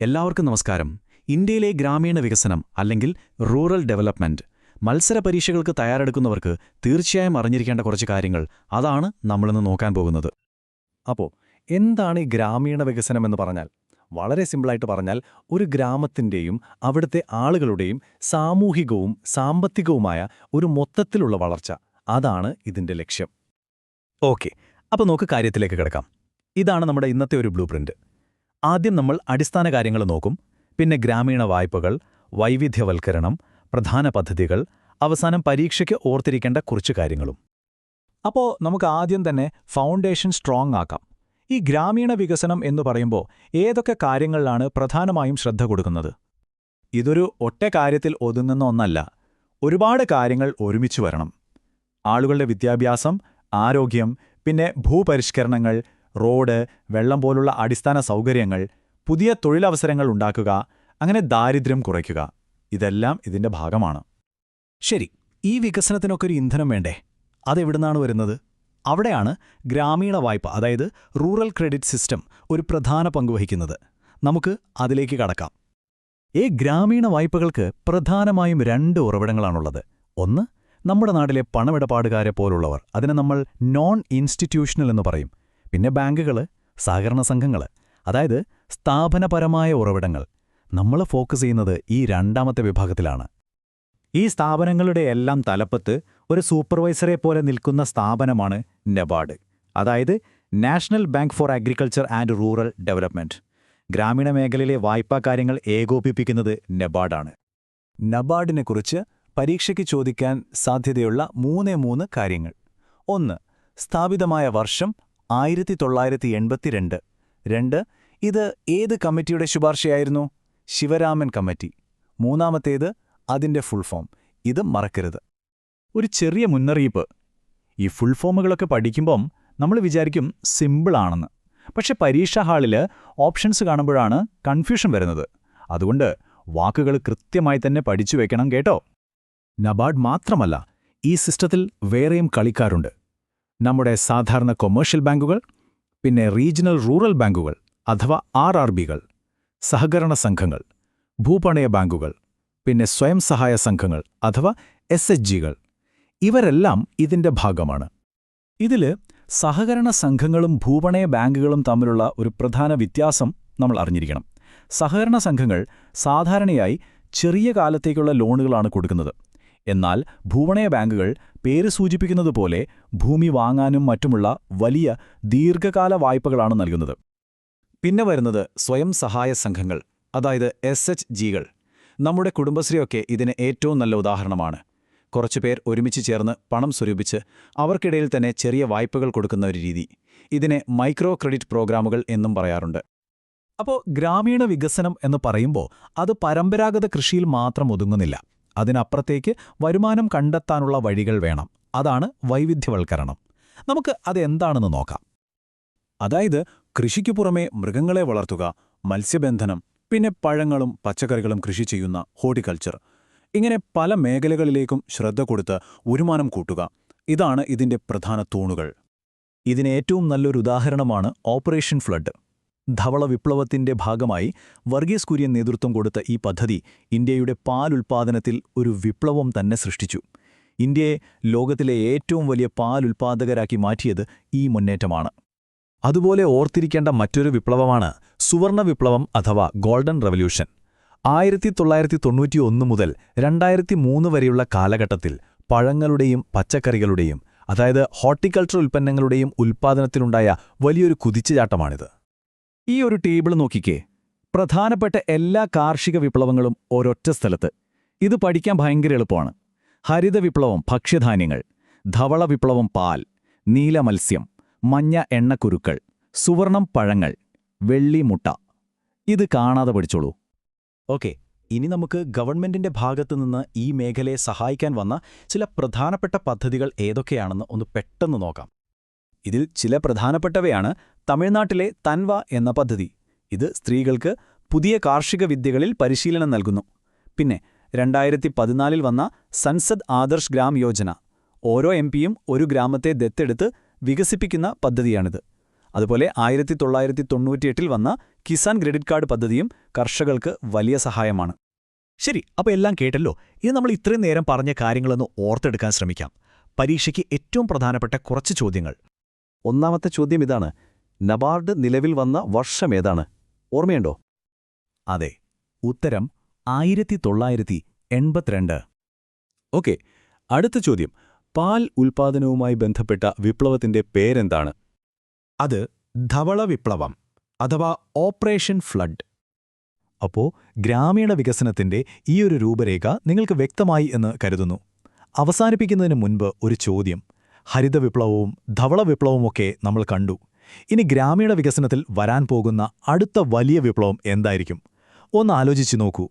എല്ലാവർക്കും നമസ്കാരം. ഇന്ത്യയിലെ ഗ്രാമീണ വികസനം അല്ലെങ്കിൽ റൂറൽ ഡെവലപ്മെന്റ് മത്സര പരീക്ഷകൾക്ക് തയ്യാറെടുക്കുന്നവർക്ക് തീർച്ചയായും അറിഞ്ഞിരിക്കേണ്ട കുറച്ച് കാര്യങ്ങൾ അതാണ് നമ്മളിന്ന് നോക്കാൻ പോകുന്നത്. അപ്പോൾ എന്താണ് ഈ ഗ്രാമീണ വികസനം എന്ന് പറഞ്ഞാൽ? വളരെ സിമ്പിളായിട്ട് പറഞ്ഞാൽ ഒരു ഗ്രാമത്തിന്റെയും അവിടുത്തെ ആളുകളുടെയും സാമൂഹികവും സാമ്പത്തികവുമായ ഒരു മൊത്തത്തിലുള്ള വളർച്ച. അതാണ് ഇതിന്റെ ലക്ഷ്യം. ഓക്കെ. അപ്പോൾ നമുക്ക് കാര്യത്തിലേക്ക് കിടക്കാം. ഇതാണ് നമ്മുടെ ഇന്നത്തെ ഒരു ബ്ലൂ പ്രിന്റ്. ആദ്യം നമ്മൾ അടിസ്ഥാന കാര്യങ്ങൾ നോക്കും. പിന്നെ ഗ്രാമീണ വായ്പകൾ വൈവിധ്യവൽക്കരണം പ്രധാന പദ്ധതികൾ അവസാനം പരീക്ഷയ്ക്ക് ഓർത്തിരിക്കേണ്ട കുറച്ച് കാര്യങ്ങളും. അപ്പോൾ നമുക്ക് ആദ്യം തന്നെ ഫൗണ്ടേഷൻ സ്ട്രോങ് ആക്കാം. ഈ ഗ്രാമീണ വികസനം എന്ന് പറയുമ്പോൾ ഏതൊക്കെ കാര്യങ്ങളിലാണ് പ്രധാനമായും ശ്രദ്ധ കൊടുക്കുന്നത്? ഇതൊരു ഒറ്റ കാര്യത്തിൽ ഒതുങ്ങുന്ന ഒന്നല്ല. ഒരുപാട് കാര്യങ്ങൾ ഒരുമിച്ച് വരണം. ആളുകളുടെ വിദ്യാഭ്യാസം ആരോഗ്യം പിന്നെ ഭൂപരിഷ്കരണങ്ങൾ റോഡ് വെള്ളം പോലുള്ള അടിസ്ഥാന സൗകര്യങ്ങൾ പുതിയ തൊഴിലവസരങ്ങൾ ഉണ്ടാക്കുക അങ്ങനെ ദാരിദ്ര്യം കുറയ്ക്കുക. ഇതെല്ലാം ഇതിന്റെ ഭാഗമാണ്. ശരി ഈ വികസനത്തിനൊക്കെ ഒരു ഇന്ധനം വേണ്ടേ? അതെവിടുന്നാണ് വരുന്നത്? അവിടെയാണ് ഗ്രാമീണ വായ്പ അതായത് റൂറൽ ക്രെഡിറ്റ് സിസ്റ്റം ഒരു പ്രധാന പങ്കുവഹിക്കുന്നത് നമുക്ക് അതിലേക്ക് കടക്കാം. ഈ ഗ്രാമീണ വായ്പകൾക്ക് പ്രധാനമായും രണ്ട് ഉറവിടങ്ങളാണുള്ളത്. ഒന്ന് നമ്മുടെ നാട്ടിലെ പണമിടപാടുകാരെ പോലുള്ളവർ അതിനെ നമ്മൾ നോൺ ഇൻസ്റ്റിറ്റ്യൂഷണൽ എന്ന് പറയും. പിന്നെ ബാങ്കുകൾ സഹകരണ സംഘങ്ങൾ അതായത് സ്ഥാപനപരമായ ഉറവിടങ്ങൾ. നമ്മൾ ഫോക്കസ് ചെയ്യുന്നത് ഈ രണ്ടാമത്തെ വിഭാഗത്തിലാണ്. ഈ സ്ഥാപനങ്ങളുടെ എല്ലാം തലപ്പത്ത് ഒരു സൂപ്പർവൈസറെ പോലെ നിൽക്കുന്ന സ്ഥാപനമാണ് നെബാഡ് അതായത് national bank for agriculture and rural development. ഗ്രാമീണ മേഖലയിലെ വായ്പാ കാര്യങ്ങൾ ഏകോപിപ്പിക്കുന്നത് നെബാഡാണ് നബാർഡിനെക്കുറിച്ച് പരീക്ഷയ്ക്ക് ചോദിക്കാൻ സാധ്യതയുള്ള മൂന്നേ മൂന്ന് കാര്യങ്ങൾ. ഒന്ന് സ്ഥാപിതമായ വർഷം ആയിരത്തി തൊള്ളായിരത്തി എൺപത്തിരണ്ട് രണ്ട് ഇത് ഏത് കമ്മിറ്റിയുടെ ശുപാർശയായിരുന്നു? ശിവരാമൻ കമ്മിറ്റി. മൂന്നാമത്തേത് അതിന്റെ ഫുൾ ഫോം. ഇത് മറക്കരുത്. ഒരു ചെറിയ മുന്നറിയിപ്പ്. ഈ ഫുൾ ഫോമുകളൊക്കെ പഠിക്കുമ്പം നമ്മൾ വിചാരിക്കും സിമ്പിളാണെന്ന് പക്ഷെ പരീക്ഷാ ഹാളിൽ ഓപ്ഷൻസ് കാണുമ്പോഴാണ് കൺഫ്യൂഷൻ വരുന്നത്. അതുകൊണ്ട് വാക്കുകൾ കൃത്യമായി തന്നെ പഠിച്ചു വെക്കണം കേട്ടോ. നബാഡ് മാത്രമല്ല ഈ സിസ്റ്റത്തിൽ വേറെയും കളിക്കാരുണ്ട്. നമ്മുടെ സാധാരണ കൊമേഴ്ഷ്യൽ ബാങ്കുകൾ പിന്നെ റീജിയണൽ റൂറൽ ബാങ്കുകൾ അഥവാ ആർ ആർ ബികൾ സഹകരണ സംഘങ്ങൾ ഭൂപണയ ബാങ്കുകൾ പിന്നെ സ്വയം സഹായ സംഘങ്ങൾ അഥവാ എസ് എച്ച് ജികൾ ഇവരെല്ലാം ഇതിന്റെ ഭാഗമാണ്. ഇതിൽ സഹകരണ സംഘങ്ങളും ഭൂപണയ ബാങ്കുകളും തമ്മിലുള്ള ഒരു പ്രധാന വ്യത്യാസം നമ്മൾ അറിഞ്ഞിരിക്കണം. സഹകരണ സംഘങ്ങൾ സാധാരണയായി ചെറിയ കാലത്തേക്കുള്ള ലോണുകളാണ് കൊടുക്കുന്നത്. എന്നാൽ ഭൂവണയ ബാങ്കുകൾ പേര് സൂചിപ്പിക്കുന്നതുപോലെ ഭൂമി വാങ്ങാനും മറ്റുമുള്ള വലിയ ദീർഘകാല വായ്പകളാണ് നൽകുന്നത്. പിന്നെ വരുന്നത് സ്വയം സഹായ സംഘങ്ങൾ അതായത് എസ് എച്ച് ജികൾ. നമ്മുടെ കുടുംബശ്രീയൊക്കെ ഇതിന് ഏറ്റവും നല്ല ഉദാഹരണമാണ്. കുറച്ചുപേർ ഒരുമിച്ച് ചേർന്ന് പണം സ്വരൂപിച്ച് അവർക്കിടയിൽ തന്നെ ചെറിയ വായ്പകൾ കൊടുക്കുന്ന ഒരു രീതി. ഇതിനെ മൈക്രോ ക്രെഡിറ്റ് പ്രോഗ്രാമുകൾ എന്നും പറയാറുണ്ട്. അപ്പോൾ ഗ്രാമീണ വികസനം എന്ന് പറയുമ്പോൾ അത് പരമ്പരാഗത കൃഷിയിൽ മാത്രം ഒതുങ്ങുന്നില്ല. അതിനപ്പുറത്തേക്ക് വരുമാനം കണ്ടെത്താനുള്ള വഴികൾ വേണം. അതാണ് വൈവിധ്യവൽക്കരണം. നമുക്ക് അതെന്താണെന്ന് നോക്കാം. അതായത് കൃഷിക്കു പുറമെ മൃഗങ്ങളെ വളർത്തുക മത്സ്യബന്ധനം പിന്നെ പഴങ്ങളും പച്ചക്കറികളും കൃഷി ചെയ്യുന്ന ഹോർട്ടിക്കൾച്ചർ. ഇങ്ങനെ പല മേഖലകളിലേക്കും ശ്രദ്ധ കൊടുത്ത് വരുമാനം കൂട്ടുക. ഇതാണ് ഇതിന്റെ പ്രധാന തൂണുകൾ. ഇതിന് ഏറ്റവും നല്ലൊരു ഉദാഹരണമാണ് ഓപ്പറേഷൻ ഫ്ലഡ്. ധവള വിപ്ലവത്തിന്റെ ഭാഗമായി വർഗീസ് കുര്യൻ നേതൃത്വം കൊടുത്ത ഈ പദ്ധതി ഇന്ത്യയുടെ പാൽ പാലുൽപാദനത്തിൽ ഒരു വിപ്ലവം തന്നെ സൃഷ്ടിച്ചു. ഇന്ത്യയെ ലോകത്തിലെ ഏറ്റവും വലിയ പാൽ പാലുൽപാദകരാക്കി മാറ്റിയത് ഈ മുന്നേറ്റമാണ്. അതുപോലെ ഓർത്തിരിക്കേണ്ട മറ്റൊരു വിപ്ലവമാണ് സുവർണ വിപ്ലവം അഥവാ ഗോൾഡൻ റവല്യൂഷൻ. ആയിരത്തി തൊള്ളായിരത്തി തൊണ്ണൂറ്റിയൊന്ന് മുതൽ രണ്ടായിരത്തി മൂന്ന് വരെയുള്ള കാലഘട്ടത്തിൽ പഴങ്ങളുടെയും പച്ചക്കറികളുടെയും അതായത് ഹോർട്ടിക്കൾച്ചർ ഉൽപ്പന്നങ്ങളുടെയും ഉൽപ്പാദനത്തിലുണ്ടായ വലിയൊരു കുതിച്ചുചാട്ടമാണിത്. ഈ ഒരു ടേബിൾ നോക്കിക്കേ. പ്രധാനപ്പെട്ട എല്ലാ കാർഷിക വിപ്ലവങ്ങളും ഒരൊറ്റ സ്ഥലത്ത്. ഇത് പഠിക്കാൻ ഭയങ്കര എളുപ്പമാണ്. ഹരിത വിപ്ലവം ഭക്ഷ്യധാന്യങ്ങൾ ധവള വിപ്ലവം പാൽ നീല മത്സ്യം മഞ്ഞ എണ്ണക്കുരുക്കൾ സുവർണം പഴങ്ങൾ വെള്ളി മുട്ട. ഇത് കാണാതെ പഠിച്ചോളൂ. ഓക്കെ ഇനി നമുക്ക് ഗവൺമെന്റിന്റെ ഭാഗത്തുനിന്ന് ഈ മേഖലയെ സഹായിക്കാൻ വന്ന ചില പ്രധാനപ്പെട്ട പദ്ധതികൾ ഏതൊക്കെയാണെന്ന് ഒന്ന് പെട്ടെന്ന് നോക്കാം. ഇതിൽ ചില പ്രധാനപ്പെട്ടവയാണ് തമിഴ്നാട്ടിലെ തൻവ എന്ന പദ്ധതി. ഇത് സ്ത്രീകൾക്ക് പുതിയ കാർഷിക വിദ്യകളിൽ പരിശീലനം നൽകുന്നു. പിന്നെ രണ്ടായിരത്തി പതിനാലിൽ വന്ന സൻസദ് ആദർശ് ഗ്രാം യോജന. ഓരോ എം പിയും ഒരു ഗ്രാമത്തെ ദത്തെടുത്ത് വികസിപ്പിക്കുന്ന പദ്ധതിയാണിത്. അതുപോലെ ആയിരത്തി തൊള്ളായിരത്തി തൊണ്ണൂറ്റിയെട്ടിൽ വന്ന കിസാൻ ക്രെഡിറ്റ് കാർഡ് പദ്ധതിയും കർഷകർക്ക് വലിയ സഹായമാണ്. ശരി അപ്പോൾ എല്ലാം കേട്ടല്ലോ. ഇത് നമ്മൾ ഇത്രയും നേരം പറഞ്ഞ കാര്യങ്ങളൊന്ന് ഓർത്തെടുക്കാൻ ശ്രമിക്കാം. പരീക്ഷയ്ക്ക് ഏറ്റവും പ്രധാനപ്പെട്ട കുറച്ച് ചോദ്യങ്ങൾ. ഒന്നാമത്തെ ചോദ്യം ഇതാണ്. നബാർഡ് നിലവിൽ വന്ന വർഷം ഏതാണ്? ഓർമ്മയുണ്ടോ? അതെ ഉത്തരം ആയിരത്തി തൊള്ളായിരത്തി എൺപത്തിരണ്ട് ഓക്കെ അടുത്ത ചോദ്യം. പാൽ ഉൽപാദനവുമായി ബന്ധപ്പെട്ട വിപ്ലവത്തിന്റെ പേരെന്താണ്? അത് ധവള വിപ്ലവം അഥവാ ഓപ്പറേഷൻ ഫ്ലഡ്. അപ്പോ ഗ്രാമീണ വികസനത്തിന്റെ ഈയൊരു രൂപരേഖ നിങ്ങൾക്ക് വ്യക്തമായി എന്ന് കരുതുന്നു. അവസാനിപ്പിക്കുന്നതിന് മുൻപ് ഒരു ചോദ്യം. ഹരിത വിപ്ലവവും ധവള വിപ്ലവവുമൊക്കെ നമ്മൾ കണ്ടു. ഇനി ഗ്രാമീണ വികസനത്തിൽ വരാൻ പോകുന്ന അടുത്ത വലിയ വിപ്ലവം എന്തായിരിക്കും? ഒന്ന് ആലോചിച്ചു നോക്കൂ.